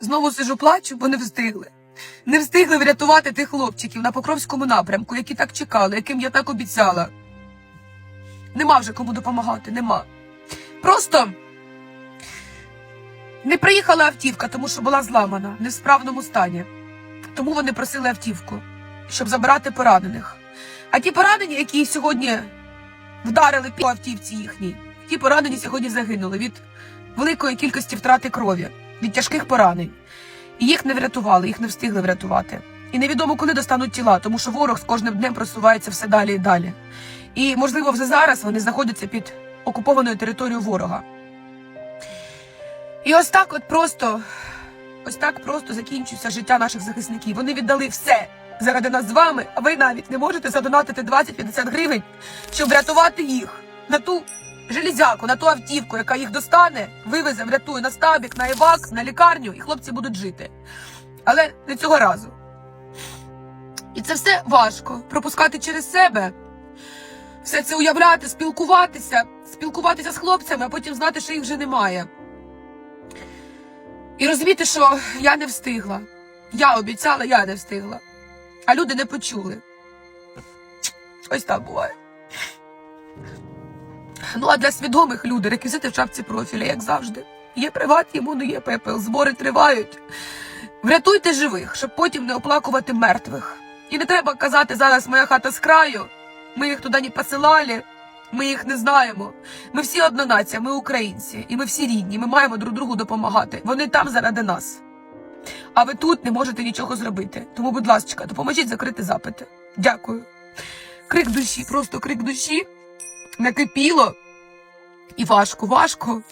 Знову сижу, плачу, бо не встигли. Не встигли врятувати тих хлопчиків на Покровському напрямку, які так чекали, яким я так обіцяла. Нема вже кому допомагати, нема. Просто не приїхала автівка, тому що була зламана, не в справному стані. Тому вони просили автівку, щоб забирати поранених. А ті поранені, які сьогодні вдарили по автівці їхній, ті поранені сьогодні загинули від великої кількості втрати крові, від тяжких поранень. І їх не врятували, їх не встигли врятувати. І невідомо, коли достануть тіла, тому що ворог з кожним днем просувається все далі і далі. І, можливо, вже зараз вони знаходяться під окупованою територією ворога. І ось так от просто, ось так просто закінчується життя наших захисників. Вони віддали все заради нас з вами, а ви навіть не можете задонатити 20-50 гривень, щоб врятувати їх на ту железяку, на ту автівку, яка їх достане, вивезе, врятує на стабік, на евак, на лікарню, і хлопці будуть жити. Але не цього разу. І це все важко пропускати через себе. Все це уявляти, спілкуватися, спілкуватися з хлопцями, а потім знати, що їх вже немає. І розуміти, що я не встигла. Я обіцяла, я не встигла. А люди не почули. Ось так буває. Ну а для свідомих людей реквізити в шапці профіля, як завжди. Є приват, йому не є пепел. Збори тривають. Врятуйте живих, щоб потім не оплакувати мертвих. І не треба казати зараз моя хата з краю. Ми їх туди не посилали, ми їх не знаємо. Ми всі одна нація, ми українці, і ми всі рідні. Ми маємо друг другу допомагати. Вони там заради нас. А ви тут не можете нічого зробити. Тому, будь ласка, допоможіть закрити запити. Дякую. Крик душі, просто крик душі. Накипіло. І важко, важко.